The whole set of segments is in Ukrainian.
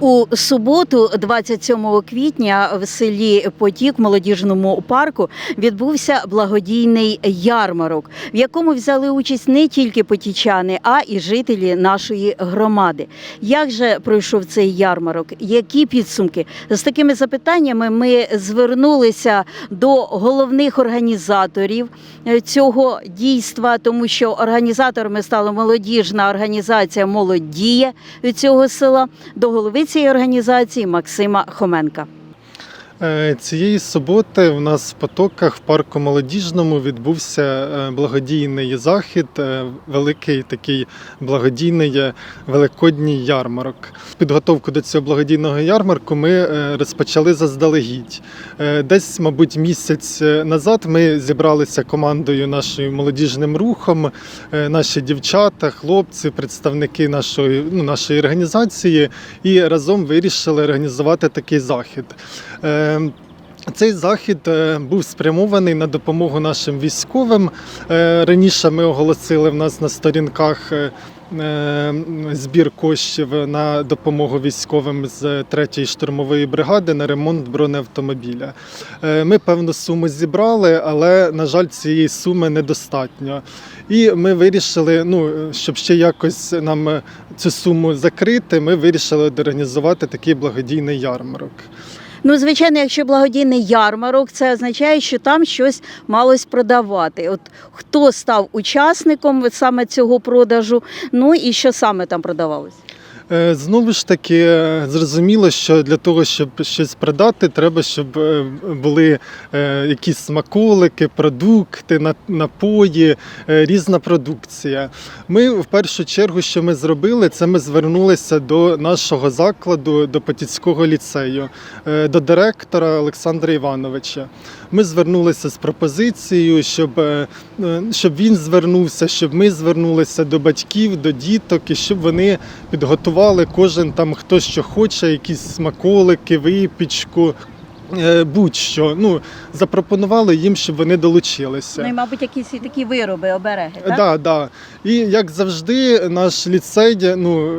У суботу, 27 квітня, в селі Потік, молодіжному парку, відбувся благодійний ярмарок, в якому взяли участь не тільки потічани, а і жителі нашої громади. Як же пройшов цей ярмарок? Які підсумки? З такими запитаннями ми звернулися до головних організаторів е, цього дійства, тому що організаторами стала молодіжна організація Молодіє цього села до голови цієї організації Максима Хоменка. Е, Цієї суботи в нас в потоках в парку молодіжному відбувся е, благодійний захід, е, великий такий благодійний великодній ярмарок. Підготовку до цього благодійного ярмарку ми розпочали заздалегідь. Десь, мабуть, місяць назад ми зібралися командою нашою молодіжним рухом, наші дівчата, хлопці, представники нашої, ну, нашої організації, і разом вирішили організувати такий захід. Е, цей захід е, був спрямований на допомогу нашим військовим. Е, Раніше ми оголосили в нас на сторінках е, е, збір коштів на допомогу військовим з 3-ї штурмової бригади на ремонт бронеавтомобіля. Ми певну суму зібрали, але, на жаль, цієї суми недостатньо. І ми вирішили, ну, щоб ще якось нам цю суму закрити, ми вирішили організувати такий благодійний ярмарок. Ну, звичайно, якщо благодійний ярмарок, це означає, що там щось малось продавати. От хто став учасником саме цього продажу, ну і що саме там продавалось? Е, Знову ж таки, е, зрозуміло, що для того, щоб щось продати, треба, щоб е, були якісь смаколики, продукти, напої, різна продукція. Ми в першу чергу, що ми зробили, це ми звернулися до нашого закладу, до Потіцького ліцею, до директора Олександра Івановича. Ми звернулися з пропозицією, щоб, е, е, щоб він звернувся, щоб ми звернулися до батьків, до діток, і щоб вони підготували кожен там хто що хоче, якісь смаколики, випічку. е, Будь-що ну запропонували їм, щоб вони долучилися. Ну і, мабуть, якісь такі вироби, обереги, так? Да, да. І як завжди, наш ліцей ну,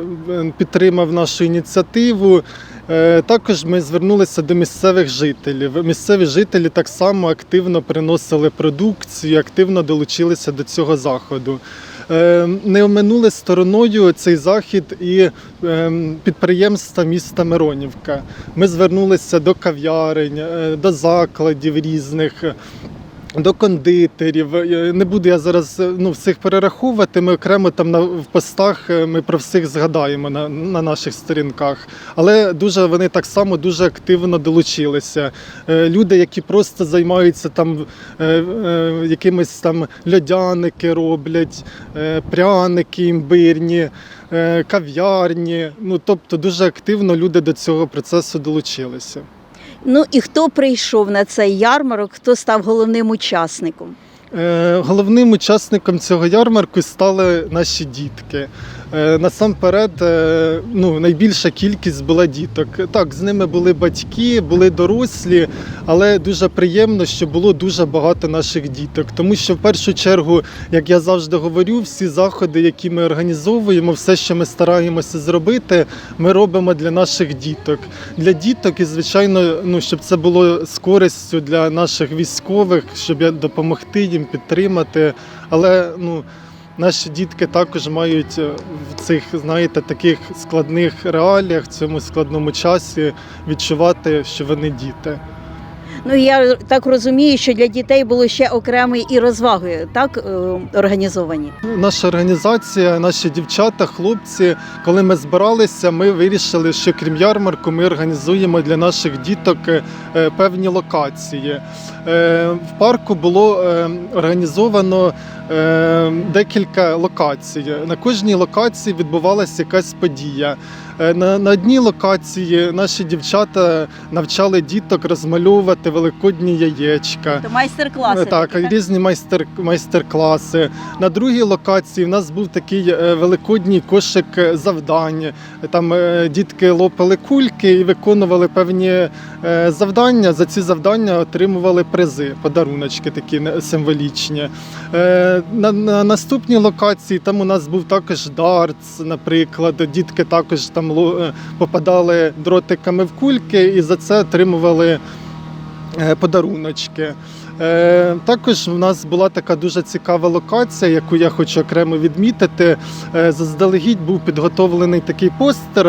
підтримав нашу ініціативу. Е, Також ми звернулися до місцевих жителів. Місцеві жителі так само активно приносили продукцію, активно долучилися до цього заходу. Е, Не оминули стороною цей захід і е, підприємства міста Миронівка. Ми звернулися до кав'ярень, е, до закладів різних. До кондитерів Е, не буду я зараз е, ну всіх перераховувати. Ми окремо там на в постах е, ми про всіх згадаємо на, на наших сторінках. Але дуже вони так само дуже активно долучилися. Люди, які просто займаються там якимись там льодяники роблять, пряники імбирні, кав'ярні. Ну тобто дуже активно люди до цього процесу долучилися. Ну і хто прийшов на цей ярмарок, хто став головним учасником? Е, Головним учасником цього ярмарку стали наші дітки. Е, Насамперед, е, ну, найбільша кількість була діток. Так, з ними були батьки, були дорослі, але дуже приємно, що було дуже багато наших діток. Тому що в першу чергу, як я завжди говорю, всі заходи, які ми організовуємо, все, що ми стараємося зробити, ми робимо для наших діток. Для діток і, звичайно, ну, щоб це було з користю для наших військових, щоб допомогти їм підтримати. Але ну, наші дітки також мають е, в цих, знаєте, таких складних реаліях, в цьому складному часі відчувати, що вони діти. Ну я так розумію, що для дітей було ще окремі і розваги, так е, організовані. Наша організація, наші дівчата, хлопці, коли ми збиралися, ми вирішили, що крім ярмарку, ми організуємо для наших діток е, певні локації. Е, В парку було організовано декілька локацій. На кожній локації відбувалася якась подія. Е, На, на одній локації наші дівчата навчали діток розмальовувати великодні яєчка. То майстер-класи. Так, такі, різні майстер, майстер-класи. На другій локації в нас був такий е, великодній кошик е, завдань. Там е, дітки лопали кульки і виконували певні е, завдання. За ці завдання отримували призи, подаруночки такі символічні. Е, На, на наступній локації там у нас був також дартс, наприклад. Дітки також там ло- е, попадали дротиками в кульки і за це отримували е, подаруночки. Е, Також в нас була така дуже цікава локація, яку я хочу окремо відмітити. Заздалегідь був підготовлений такий постер,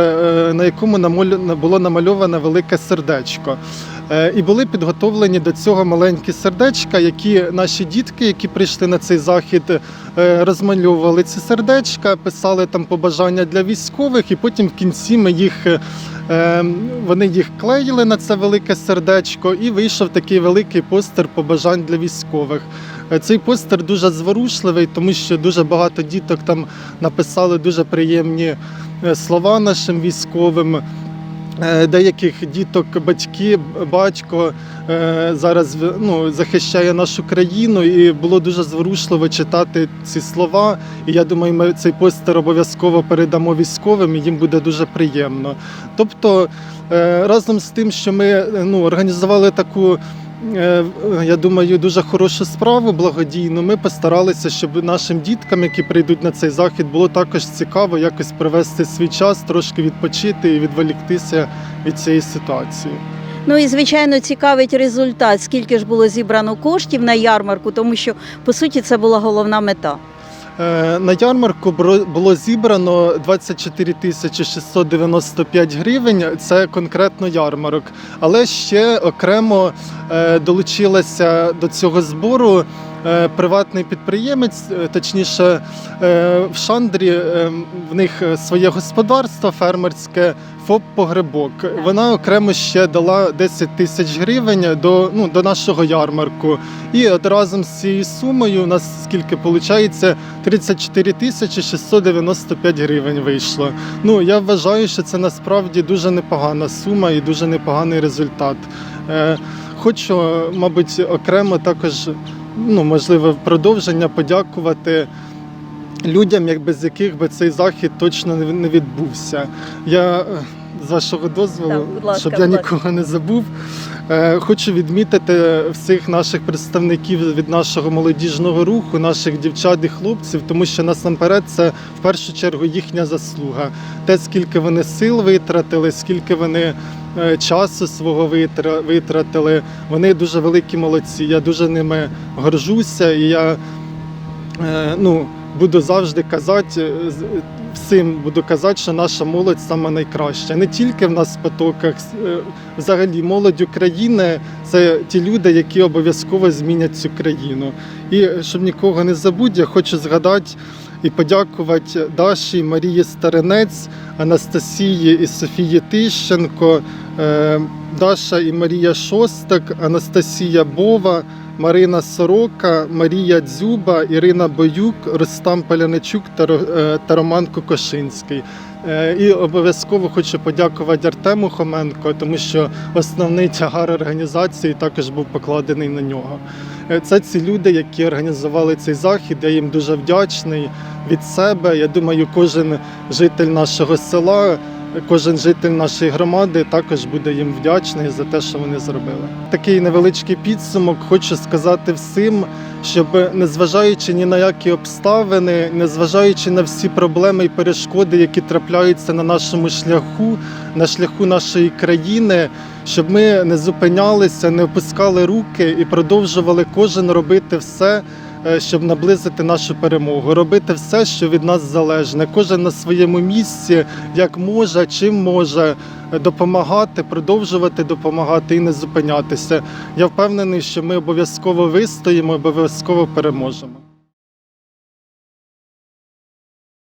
на якому було намальоване велике сердечко. Е, І були підготовлені до цього маленькі сердечка, які наші дітки, які прийшли на цей захід, е, розмальовували ці сердечка, писали там побажання для військових, і потім в кінці ми їх. е, е, Вони їх клеїли на це велике сердечко, і вийшов такий великий постер побажань для військових. Цей постер дуже зворушливий, тому що дуже багато діток там написали дуже приємні слова нашим військовим. Е, Деяких діток батьки, батько е, зараз ну, захищає нашу країну, і було дуже зворушливо читати ці слова. І я думаю, ми цей постер обов'язково передамо військовим, і їм буде дуже приємно. Тобто, е, разом з тим, що ми ну, організували таку. Е, Я думаю, дуже хорошу справу благодійну. Ми постаралися, щоб нашим діткам, які прийдуть на цей захід, було також цікаво якось провести свій час, трошки відпочити і відволіктися від цієї ситуації. Ну і звичайно цікавить результат, скільки ж було зібрано коштів на ярмарку, тому що по суті це була головна мета. Е, На ярмарку було зібрано 24 тисячі 695 гривень. Це конкретно ярмарок. Але ще окремо е, долучилася до цього збору приватний підприємець, е, точніше, е, в Шандрі е, в них е, своє господарство фермерське. ФОП погребок. Вона окремо ще дала 10 тисяч гривень до, ну, до нашого ярмарку. І от разом з цією сумою у нас скільки виходить 34 тисячі 695 гривень вийшло. Ну я вважаю, що це насправді дуже непогана сума і дуже непоганий результат. Е, хочу, мабуть, окремо також, ну можливо, в продовження подякувати. Людям, як без яких би цей захід точно не відбувся. Я е, з вашого дозволу, Так, будь ласка, щоб я нікого не забув, е, хочу відмітити всіх наших представників від нашого молодіжного руху, наших дівчат і хлопців, тому що насамперед це в першу чергу їхня заслуга. Те, скільки вони сил витратили, скільки вони часу свого витратили. Вони дуже великі молодці. Я дуже ними горжуся, і я е, ну, буду завжди казати. е, Всім буду казати, що наша молодь саме найкраща. Не тільки в нас в потоках, е, взагалі молодь України це ті люди, які обов'язково змінять цю країну. І щоб нікого не забути, я хочу згадати і подякувати Даші, Марії Старинець, Анастасії і Софії Тищенко, е, Даша і Марія Шостак, Анастасія Бова. Марина Сорока, Марія Дзюба, Ірина Боюк, Рустам Паляничук та, е, Роман Кокошинський. Е, І обов'язково хочу подякувати Артему Хоменко, тому що основний тягар організації також був покладений на нього. Це ці люди, які організували цей захід. Я їм дуже вдячний від себе. Я думаю, кожен житель нашого села. Кожен житель нашої громади також буде їм вдячний за те, що вони зробили. Такий невеличкий підсумок хочу сказати всім, щоб незважаючи ні на які обставини, незважаючи на всі проблеми і перешкоди, які трапляються на нашому шляху, на шляху нашої країни, щоб ми не зупинялися, не опускали руки і продовжували кожен робити все. Е, Щоб наблизити нашу перемогу, робити все, що від нас залежне, кожен на своєму місці, як може, чим може е, допомагати, продовжувати допомагати і не зупинятися. Я впевнений, що ми обов'язково вистоїмо, обов'язково переможемо.